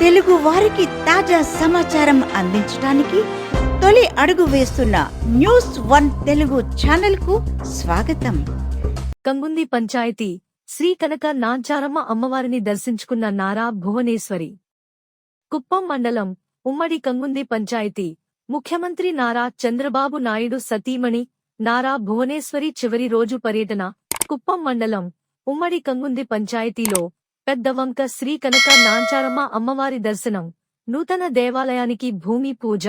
తెలుగు వారికి తాజా సమాచారం అందించడానికి తొలి అడుగు వేస్తున్న న్యూస్ వన్ తెలుగు ఛానల్కు స్వాగతం. కంగుంది పంచాయతీ శ్రీ కనక నాంచారమ్మ అమ్మవారిని దర్శించుకున్న నారా భువనేశ్వరి. కుప్పం మండలం ఉమ్మడి కంగుంది పంచాయతీ ముఖ్యమంత్రి నారా చంద్రబాబు నాయుడు సతీమణి నారా భువనేశ్వరి చివరి రోజు పర్యటన కుప్పం మండలం ఉమ్మడి కంగుంది పంచాయతీలో పెద్దవంక శ్రీ కనక నాంచారమ్మ అమ్మవారి దర్శనం. నూతన దేవాలయానికి భూమి పూజ.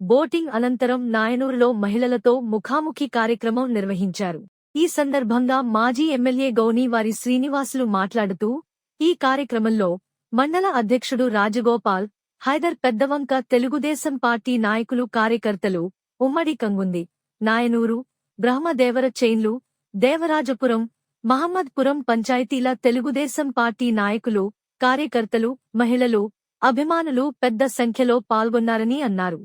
బోటింగ్ అనంతరం నాయనూరులో మహిళలతో ముఖాముఖి కార్యక్రమం నిర్వహించారు. ఈ సందర్భంగా మాజీ ఎమ్మెల్యే గౌని వారి శ్రీనివాసులు మాట్లాడుతూ ఈ కార్యక్రమంలో మండల అధ్యక్షుడు రాజగోపాల్ హైదర్ పెద్దవంక తెలుగుదేశం పార్టీ నాయకులు కార్యకర్తలు ఉమ్మడి కంగుంది నాయనూరు బ్రహ్మదేవర చైన్లు దేవరాజపురం మహమ్మద్పురం పంచాయతీల తెలుగుదేశం పార్టీ నాయకులు కార్యకర్తలు మహిళలు అభిమానులు పెద్ద సంఖ్యలో పాల్గొన్నారని అన్నారు.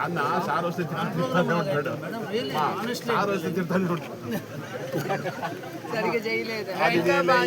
అన్న సార్ వస్తే తిరుగుతానే ఉంటాడు సార్ వస్తే తిరుగుతానే ఉంటాడు సరిగ్గా చేయలేదు అది ఇంకా బాగా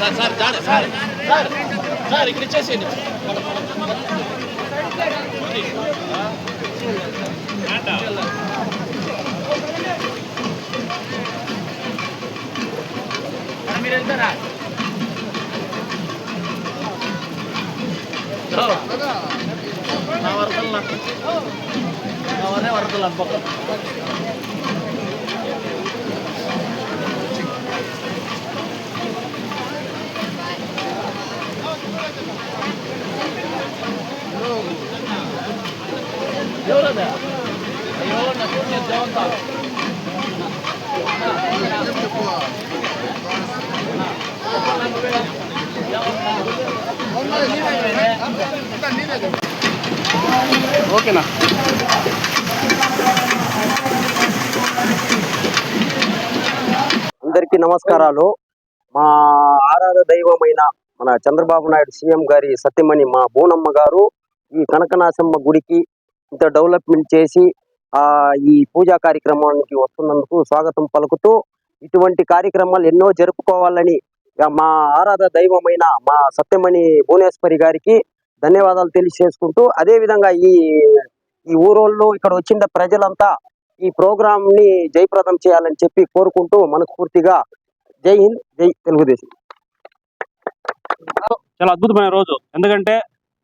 sir sir. Sir sir sir ఇక్కడ ఇచ్చేసేయండి. నా వరదలు నా నా వరే వరదలు అనుకోక ఎవరదా అయ్యో నా కూర్చో దేవంతా ఓకేనా? అందరికీ నమస్కారాలు. మా ఆరాధ దైవమైన మన చంద్రబాబు నాయుడు సీఎం గారి సత్యమణి మా బోనమ్మ గారు ఈ కనకనాశమ్మ గుడికి ఇంత డెవలప్మెంట్ చేసి ఆ ఈ పూజా కార్యక్రమానికి వస్తున్నందుకు స్వాగతం పలుకుతూ ఇటువంటి కార్యక్రమాలు ఎన్నో జరుపుకోవాలని ఇక మా ఆరాధ దైవమైన మా సత్యమణి భువనేశ్వరి గారికి ధన్యవాదాలు తెలియజేసుకుంటూ అదే విధంగా ఈ ఈ ఊరోళ్ళు ఇక్కడ వచ్చిన ప్రజలంతా ఈ ప్రోగ్రామ్ని జయప్రదం చేయాలని చెప్పి కోరుకుంటూ మనస్ఫూర్తిగా జై హింద్ జై తెలుగుదేశం. చాలా అద్భుతమైన రోజు. ఎందుకంటే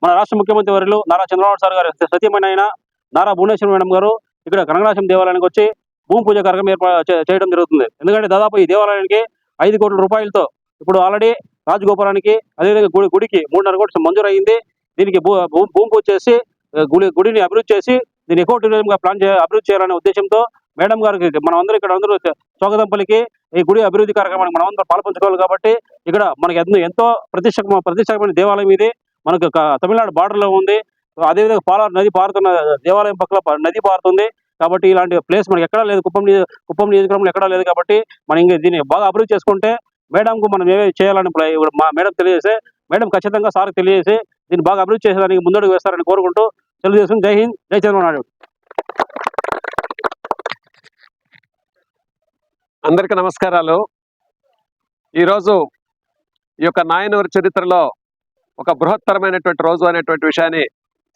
మన రాష్ట్ర ముఖ్యమంత్రి వర్యులు నారా చంద్రబాబు సార్ గారు సత్యమైన ఆయన నారా భువనేశ్వర మేడం గారు ఇక్కడ కనకనాశం దేవాలయానికి వచ్చి భూమి పూజ కార్యక్రమం ఏర్పాటు చేయడం జరుగుతుంది. ఎందుకంటే దాదాపు ఈ దేవాలయానికి ఐదు కోట్ల రూపాయలతో ఇప్పుడు ఆల్రెడీ రాజగోపురానికి అదేవిధంగా గుడి గుడికి మూడున్నర కోట్లు మంజూరు అయింది దీనికి భూ భూ- భూమి వచ్చేసి గుడి గుడిని అభివృద్ధి చేసి దీన్ని ఎకో టూరిజంగా ప్లాన్ చే అభివృద్ధి చేయాలనే ఉద్దేశంతో మేడం గారికి మనం అందరూ ఇక్కడ అందరూ చోకదంపలికి ఈ గుడి అభివృద్ధి కార్యక్రమానికి మనం అందరూ పాల్పంచుకోవాలి కాబట్టి ఇక్కడ మనకి ఎంతో ఎంతో ప్రతిష్ట ప్రతిష్టమైన దేవాలయం ఇది. మనకు తమిళనాడు బార్డర్లో ఉంది. అదేవిధంగా పాల నది పారుతున్న దేవాలయం పక్కన నది పారుతుంది. కాబట్టి ఇలాంటి ప్లేస్ మనకి ఎక్కడా లేదు. కుప్పం కుప్పం నియోజకవర్గంలో ఎక్కడా లేదు కాబట్టి మనం ఇంకా దీన్ని బాగా అభివృద్ధి చేసుకుంటే మేడంకు మనం ఏమేమి చేయాలని మా మేడం తెలియజేస్తే మేడం ఖచ్చితంగా సార్కి తెలియజేసి దీన్ని బాగా అభివృద్ధి చేసేదానికి ముందడుగు వేస్తారని కోరుకుంటూ తెలుగుదేశం జై హింద్ జై చంద్రబాబు అందరికీ నమస్కారాలు. ఈరోజు ఈ యొక్క నాయనవరి చరిత్రలో ఒక బృహత్తరమైనటువంటి రోజు అనేటువంటి విషయాన్ని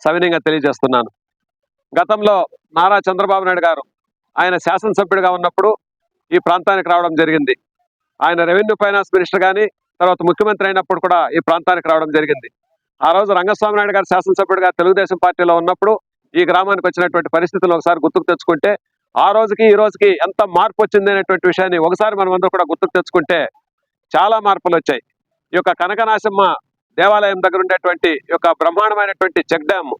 సవినయంగా తెలియజేస్తున్నాను. గతంలో నారా చంద్రబాబు నాయుడు గారు ఆయన శాసనసభ్యుడిగా ఉన్నప్పుడు ఈ ప్రాంతానికి రావడం జరిగింది. ఆయన రెవెన్యూ ఫైనాన్స్ మినిస్టర్ కానీ తర్వాత ముఖ్యమంత్రి అయినప్పుడు కూడా ఈ ప్రాంతానికి రావడం జరిగింది. ఆ రోజు రంగస్వామి నాయుడు గారు శాసనసభ్యుడిగా తెలుగుదేశం పార్టీలో ఉన్నప్పుడు ఈ గ్రామానికి వచ్చినటువంటి పరిస్థితులు ఒకసారి గుర్తుకు తెచ్చుకుంటే ఆ రోజుకి ఈ రోజుకి ఎంత మార్పు వచ్చింది అనేటువంటి విషయాన్ని ఒకసారి మనం అందరూ కూడా గుర్తుకు తెచ్చుకుంటే చాలా మార్పులు వచ్చాయి. ఈ యొక్క కనకనాశమ్మ దేవాలయం దగ్గర ఉండేటువంటి ఈ యొక్క బ్రహ్మాండమైనటువంటి చెక్ డ్యామ్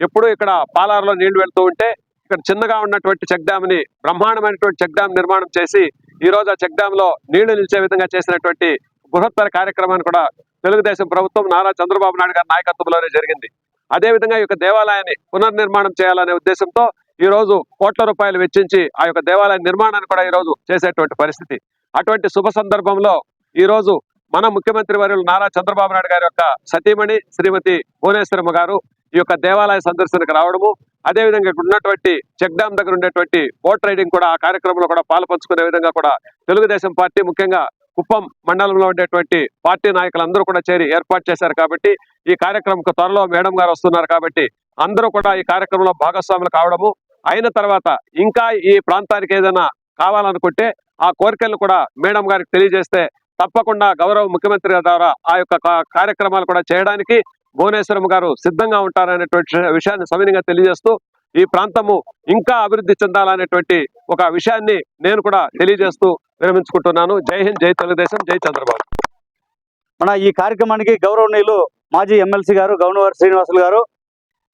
ఎప్పుడు ఇక్కడ పాలారులో నీళ్ళు వెళ్తూ ఉంటే ఇక్కడ చిన్నగా ఉన్నటువంటి చెక్ డ్యామ్ని బ్రహ్మాండమైనటువంటి చెక్ డ్యామ్ నిర్మాణం చేసి ఈ రోజు ఆ చెక్ డ్యామ్లో నీళ్ళు నిలిచే విధంగా చేసినటువంటి బృహత్తర కార్యక్రమాన్ని కూడా తెలుగుదేశం ప్రభుత్వం నారా చంద్రబాబు నాయుడు గారి నాయకత్వంలోనే జరిగింది. అదే విధంగా ఈ యొక్క దేవాలయాన్ని పునర్నిర్మాణం చేయాలనే ఉద్దేశంతో ఈ రోజు కోట్ల రూపాయలు వెచ్చించి ఆ యొక్క దేవాలయ నిర్మాణాన్ని కూడా ఈ రోజు చేసేటువంటి పరిస్థితి. అటువంటి శుభ సందర్భంలో ఈ రోజు మన ముఖ్యమంత్రి వర్యులు నారా చంద్రబాబు నాయుడు గారి యొక్క సతీమణి శ్రీమతి భువనేశ్వరమ్మ గారు ఈ యొక్క దేవాలయ సందర్శనకు రావడము అదే విధంగా ఇక్కడ ఉన్నటువంటి చెక్ డ్యామ్ దగ్గర ఉండేటువంటి బోట్ రైడింగ్ కూడా ఆ కార్యక్రమంలో కూడా పాల్పంచుకునే విధంగా కూడా తెలుగుదేశం పార్టీ ముఖ్యంగా కుప్పం మండలంలో ఉండేటువంటి పార్టీ నాయకులందరూ కూడా చేరి ఏర్పాటు చేశారు కాబట్టి ఈ కార్యక్రమంకు త్వరలో మేడం గారు వస్తున్నారు కాబట్టి అందరూ కూడా ఈ కార్యక్రమంలో భాగస్వాములు కావడము. అయిన తర్వాత ఇంకా ఈ ప్రాంతానికి ఏదైనా కావాలనుకుంటే ఆ కోరికలను కూడా మేడం గారికి తెలియజేస్తే తప్పకుండా గౌరవ ముఖ్యమంత్రి ద్వారా ఆ యొక్క కార్యక్రమాలు కూడా చేయడానికి భువనేశ్వరం గారు సిద్ధంగా ఉంటారనేటువంటి విషయాన్ని సవినయంగా తెలియజేస్తూ ఈ ప్రాంతము ఇంకా అభివృద్ధి చెందాలనేటువంటి ఒక విషయాన్ని నేను కూడా తెలియజేస్తూ విరమించుకుంటున్నాను. జై హింద్ జై తెలుగుదేశం జై చంద్రబాబు. మన ఈ కార్యక్రమానికి గౌరవనీయులు మాజీ ఎమ్మెల్సీ గారు గవర్నర్ శ్రీనివాసులు గారు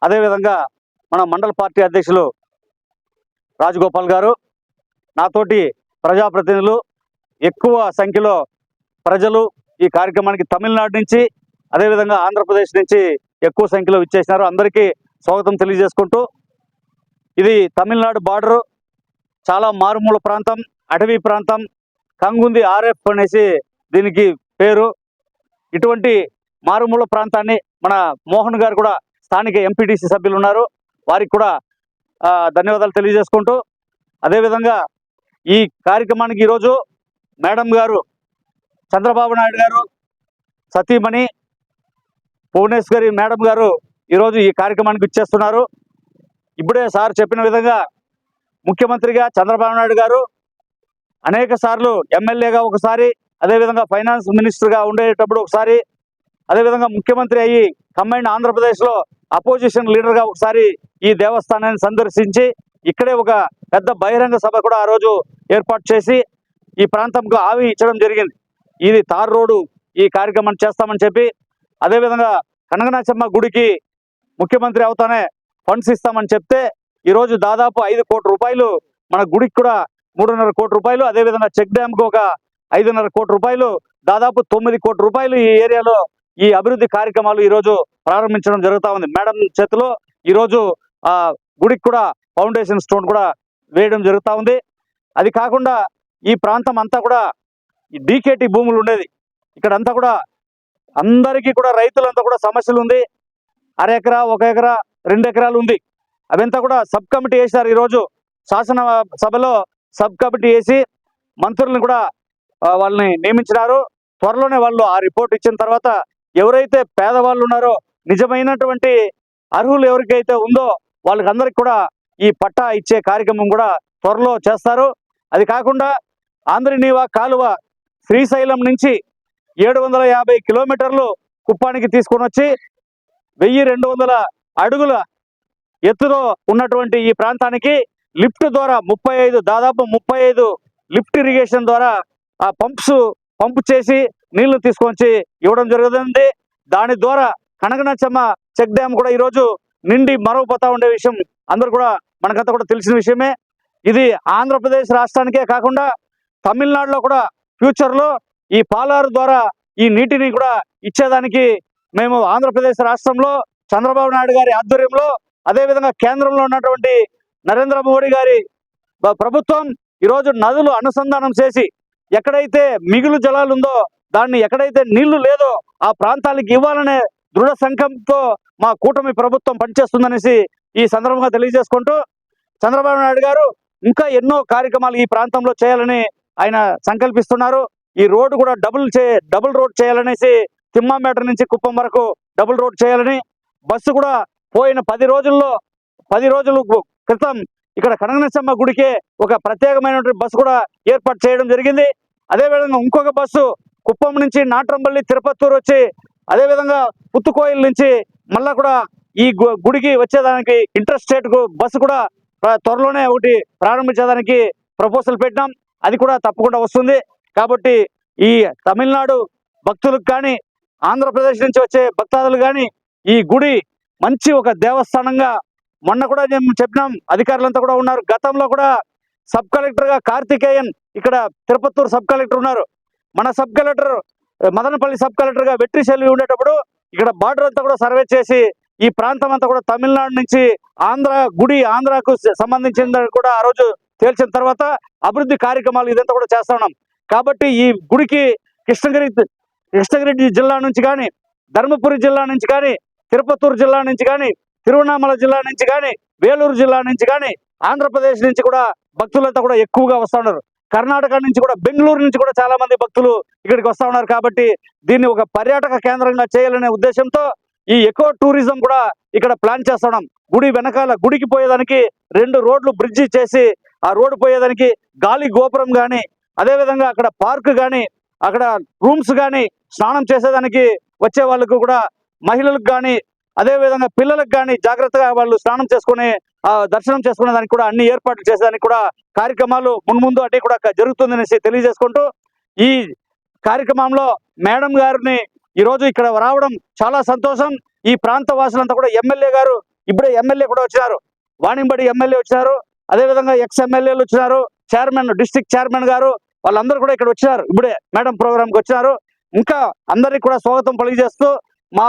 అదేవిధంగా మన మండల పార్టీ అధ్యక్షులు రాజగోపాల్ గారు నాతోటి ప్రజాప్రతినిధులు ఎక్కువ సంఖ్యలో ప్రజలు ఈ కార్యక్రమానికి తమిళనాడు నుంచి అదేవిధంగా ఆంధ్రప్రదేశ్ నుంచి ఎక్కువ సంఖ్యలో ఇచ్చేసినారు అందరికీ స్వాగతం తెలియజేసుకుంటూ ఇది తమిళనాడు బార్డరు. చాలా మారుమూల ప్రాంతం అటవీ ప్రాంతం. కంగుంది ఆర్ఎఫ్ అనేసి దీనికి పేరు. ఇటువంటి మారుమూల ప్రాంతాన్ని మన మోహన్ గారు కూడా స్థానిక ఎంపీటీసీ సభ్యులు ఉన్నారు. వారికి కూడా ధన్యవాదాలు తెలియజేసుకుంటూ అదేవిధంగా ఈ కార్యక్రమానికి ఈరోజు మేడం గారు చంద్రబాబు నాయుడు గారు సతీమణి భువనేశ్వరి మేడం గారు ఈరోజు ఈ కార్యక్రమానికి ఇచ్చేస్తున్నారు ఇప్పుడే సార్ చెప్పిన విధంగా ముఖ్యమంత్రిగా చంద్రబాబు నాయుడు గారు అనేక సార్లు ఎమ్మెల్యేగా ఒకసారి అదేవిధంగా ఫైనాన్స్ మినిస్టర్గా ఉండేటప్పుడు ఒకసారి అదేవిధంగా ముఖ్యమంత్రి అయ్యి కంబైండ్ ఆంధ్రప్రదేశ్లో అపోజిషన్ లీడర్గా ఒకసారి ఈ దేవస్థానాన్ని సందర్శించి ఇక్కడే ఒక పెద్ద బహిరంగ సభ కూడా ఆ రోజు ఏర్పాటు చేసి ఈ ప్రాంతంకు ఆవి ఇచ్చడం జరిగింది. ఇది తార్ రోడ్డు ఈ కార్యక్రమం చేస్తామని చెప్పి అదేవిధంగా కనకనాచమ్మ గుడికి ముఖ్యమంత్రి అవుతానే ఫండ్స్ ఇస్తామని చెప్తే ఈరోజు దాదాపు ఐదు కోట్ల రూపాయలు మన గుడికి కూడా మూడున్నర కోటి రూపాయలు అదేవిధంగా చెక్ డ్యామ్కి ఒక ఐదున్నర కోటి రూపాయలు దాదాపు తొమ్మిది కోట్ల రూపాయలు ఈ ఏరియాలో ఈ అభివృద్ధి కార్యక్రమాలు ఈరోజు ప్రారంభించడం జరుగుతూ ఉంది. మేడం చేతిలో ఈరోజు ఆ గుడికి కూడా ఫౌండేషన్ స్టోన్ కూడా వేయడం జరుగుతూ ఉంది. అది కాకుండా ఈ ప్రాంతం అంతా కూడా ఈ డీకేటీ భూములు ఉండేది. ఇక్కడ అంతా కూడా అందరికీ కూడా రైతులంతా కూడా సమస్యలు ఉంది అర ఎకరా ఒక ఎకరా రెండు ఎకరాలు ఉంది. అవంతా కూడా సబ్ కమిటీ వేశారు ఈరోజు. శాసన సభలో సబ్ కమిటీ వేసి మంత్రులను కూడా వాళ్ళని నియమించినారు. త్వరలోనే వాళ్ళు ఆ రిపోర్ట్ ఇచ్చిన తర్వాత ఎవరైతే పేదవాళ్ళు ఉన్నారో నిజమైనటువంటి అర్హులు ఎవరికైతే ఉందో వాళ్ళకందరికి కూడా ఈ పట్టా ఇచ్చే కార్యక్రమం కూడా త్వరలో చేస్తారు. అది కాకుండా ఆంధ్రనీవ కాలువ శ్రీశైలం నుంచి ఏడు వందల యాభై కిలోమీటర్లు కుప్పానికి తీసుకొని వచ్చి వెయ్యి రెండు వందల అడుగుల ఎత్తులో ఉన్నటువంటి ఈ ప్రాంతానికి లిఫ్ట్ ద్వారా ముప్పై ఐదు దాదాపు ముప్పై ఐదు లిఫ్ట్ ఇరిగేషన్ ద్వారా ఆ పంప్స్ పంపు చేసి నీళ్ళు తీసుకొచ్చి ఇవ్వడం జరుగుతుంది. దాని ద్వారా కనకనచ్చమ్మ చెక్ డ్యామ్ కూడా ఈరోజు నిండి మరవపోతా ఉండే విషయం అందరు కూడా మనకంతా కూడా తెలిసిన విషయమే. ఇది ఆంధ్రప్రదేశ్ రాష్ట్రానికే కాకుండా తమిళనాడులో కూడా ఫ్యూచర్లో ఈ పాలారు ద్వారా ఈ నీటిని కూడా ఇచ్చేదానికి మేము ఆంధ్రప్రదేశ్ రాష్ట్రంలో చంద్రబాబు నాయుడు గారి ఆధ్వర్యంలో అదేవిధంగా కేంద్రంలో ఉన్నటువంటి నరేంద్ర మోడీ గారి ప్రభుత్వం ఈరోజు నదులు అనుసంధానం చేసి ఎక్కడైతే మిగులు జలాలు ఉందో దాన్ని ఎక్కడైతే నీళ్ళు లేదో ఆ ప్రాంతాలకు ఇవ్వాలనే దృఢ సంకల్పంతో మా కూటమి ప్రభుత్వం పనిచేస్తుందనేసి ఈ సందర్భంగా తెలియజేసుకుంటూ చంద్రబాబు నాయుడు గారు ఇంకా ఎన్నో కార్యక్రమాలు ఈ ప్రాంతంలో చేయాలని ఆయన సంకల్పిస్తున్నారు. ఈ రోడ్డు కూడా డబుల్ చే డబుల్ రోడ్ చేయాలనేసి తిమ్మామేట నుంచి కుప్పం వరకు డబుల్ రోడ్ చేయాలని బస్సు కూడా పోయిన పది రోజుల్లో పది రోజుల క్రితం ఇక్కడ కనకనసమ్మ గుడికే ఒక ప్రత్యేకమైనటువంటి బస్సు కూడా ఏర్పాటు చేయడం జరిగింది. అదేవిధంగా ఇంకొక బస్సు కుప్పం నుంచి నాట్రంపల్లి తిరుపత్తూరు వచ్చి అదేవిధంగా పుత్తుకోయిల్ నుంచి మళ్ళా కూడా ఈ గు- గుడికి వచ్చేదానికి ఇంటర్ స్టేట్కు బస్సు కూడా ప్ర- త్వరలోనే ఒకటి ప్రారంభించేదానికి ప్రపోజల్ పెట్టినాం. అది కూడా తప్పకుండా వస్తుంది. కాబట్టి ఈ తమిళనాడు భక్తులకు కానీ ఆంధ్రప్రదేశ్ నుంచి వచ్చే భక్తాదులు కానీ ఈ గుడి మంచి ఒక దేవస్థానంగా మొన్న కూడా మేము చెప్పినాం. అధికారులంతా కూడా ఉన్నారు. గతంలో కూడా సబ్ కలెక్టర్గా కార్తికేయన్ ఇక్కడ తిరుపత్తూరు సబ్ కలెక్టర్ ఉన్నారు. మన సబ్ కలెక్టర్ మదనపల్లి సబ్ కలెక్టర్గా వెట్రి శైలి ఉండేటప్పుడు ఇక్కడ బార్డర్ అంతా కూడా సర్వే చేసి ఈ ప్రాంతం అంతా కూడా తమిళనాడు నుంచి ఆంధ్ర గుడి ఆంధ్రాకు సంబంధించిన కూడా ఆ రోజు తేల్చిన తర్వాత అభివృద్ధి కార్యక్రమాలు ఇదంతా కూడా చేస్తా ఉన్నాం. కాబట్టి ఈ గుడికి కృష్ణగిరి కృష్ణగిరి జిల్లా నుంచి కానీ ధర్మపురి జిల్లా నుంచి కానీ తిరుపత్తూరు జిల్లా నుంచి కానీ తిరువణామల జిల్లా నుంచి కానీ వేలూరు జిల్లా నుంచి కానీ ఆంధ్రప్రదేశ్ నుంచి కూడా భక్తులంతా కూడా ఎక్కువగా వస్తూ ఉన్నారు. కర్ణాటక నుంచి కూడా బెంగళూరు నుంచి కూడా చాలా మంది భక్తులు ఇక్కడికి వస్తూ ఉన్నారు కాబట్టి దీన్ని ఒక పర్యాటక కేంద్రంగా చేయాలనే ఉద్దేశంతో ఈ ఎకో టూరిజం కూడా ఇక్కడ ప్లాన్ చేస్తున్నాం గుడి వెనకాల గుడికి పోయేదానికి రెండు రోడ్లు బ్రిడ్జి చేసి ఆ రోడ్డు పోయేదానికి గాలి గోపురం కానీ అదేవిధంగా అక్కడ పార్క్ కానీ అక్కడ రూమ్స్ కానీ స్నానం చేసేదానికి వచ్చే వాళ్ళకు కూడా మహిళలకు కానీ అదే విధంగా పిల్లలకు కానీ జాగ్రత్తగా వాళ్ళు స్నానం చేసుకుని దర్శనం చేసుకునే దానికి కూడా అన్ని ఏర్పాట్లు చేసేదానికి కూడా కార్యక్రమాలు మున్ముందు అటు కూడా జరుగుతుందనేసి తెలియజేసుకుంటూ ఈ కార్యక్రమంలో మేడం గారిని ఈ రోజు ఇక్కడ రావడం చాలా సంతోషం. ఈ ప్రాంత వాసులంతా కూడా ఎమ్మెల్యే గారు ఇప్పుడే ఎమ్మెల్యే కూడా వచ్చినారు. వాణింబడి ఎమ్మెల్యే వచ్చినారు. అదే విధంగా ఎక్స్ ఎమ్మెల్యేలు వచ్చినారు. చైర్మన్ డిస్టిక్ చైర్మన్ గారు వాళ్ళందరూ కూడా ఇక్కడ వచ్చినారు. ఇప్పుడే మేడం ప్రోగ్రామ్కి వచ్చినారు. ఇంకా అందరికి కూడా స్వాగతం పలిచేస్తూ మా